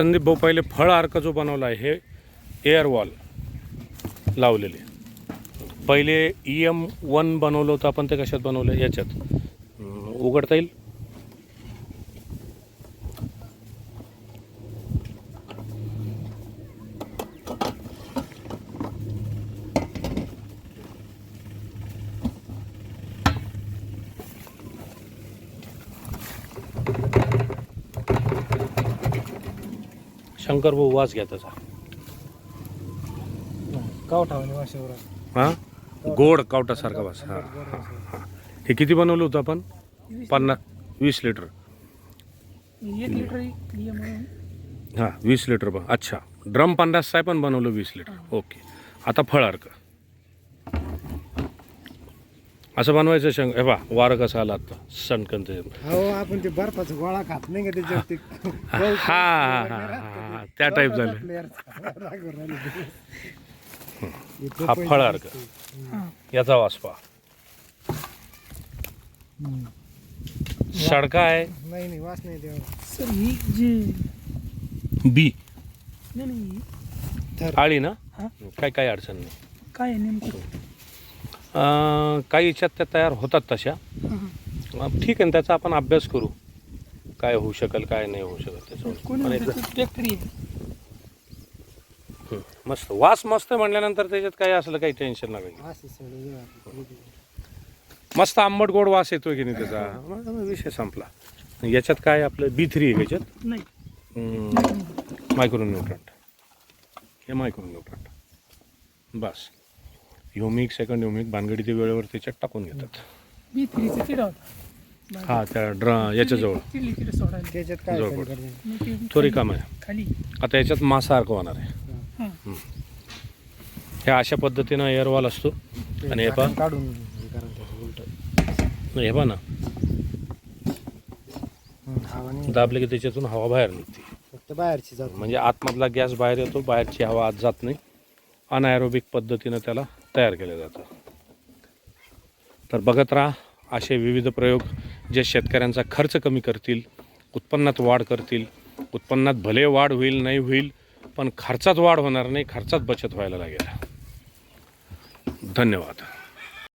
संदीप भाऊ पहिले फळ अर्क जो बनवला आहे हे एअर वॉल लावलेले. पहिले ई एम वन बनवलं होतं आपण ते कशात बनवलं? याच्यात. उघडता येईल? शंकर भाऊ वास घ्या त्याचा. कावठावाने हां? गोड कावटासारखा वास. हां हां हां हे. किती बनवलं होतं आपण? पन्नास वीस लिटर. एक लिटर ये म्हणून. हां वीस लिटर बघ अच्छा. ड्रम पन्नास आहे पण बनवलं वीस लिटर. ओके. आता फळ अर्क. असं बनवायचं शंक हे बा वारं कसं आलं आता? सणकन ते हो आपण ते बर्फाचा गोळा खात नाही का हा हा हा हा. त्या टाईप झालं. हा फळ अर्क याचा वास पहा. सडका आहे. नाही नाही वास नाही सर ही जी बी. नाही नाही आळी ना? हा. काय काय अडचण नाही. काय आहे नेमकं? अं, काही याच्यात त्या तयार होतात तशा. हां, हां. अं, ठीक आहे ना त्याचा आपण अभ्यास करू. काय होऊ शकेल काय नाही होऊ शकत त्याच्यावर. कोणी पण म्हणतं एकदा- ते फॅक्टरी आहे. मस्त. वास मस्त म्हटल्यानंतर त्याच्यात काही असलं काही टेन्शन नाही मस्त आंबट गोड वास येतोय की नाही त्याचा? मग विषय संपला. याच्यात काय आपलं बी थ्री आहे याच्यात नाही. मायक्रोन्यूट्रंट हे मायक्रोन्यूट्रंट बस. ह्युमिक सेकंड ह्युमिक बानगडी ते वेळेवर त्याच्यात टाकून घेतात. बी थ्रीचं किडा होता हा त्या ड्र याच्याजवळ. ते थोडी काम आहे. खाली. आता याच्यात मासा अर्क होणार आहे. हां हे अशा पद्धतीनं एअरवॉल असतो. आणि हे पहा. काढून हे. हे पहा ना. दाबले की त्याच्यातून हवा बाहेर निघते. फक्त बाहेरची जात म्हणजे आतमधला गॅस बाहेर येतो बाहेरची हवा आत जात नाही. अनायरोबिक पद्धतीनं त्याला तयार केलं जातं. तर बघत राहा असे विविध प्रयोग जे शेतकऱ्यांचा खर्च कमी करतील उत्पन्नात वाढ करतील उत्पन्नात भले वाढ होईल नाही होईल पण खर्चात वाढ होणार नाही खर्चात बचत व्हायला लागेल. धन्यवाद.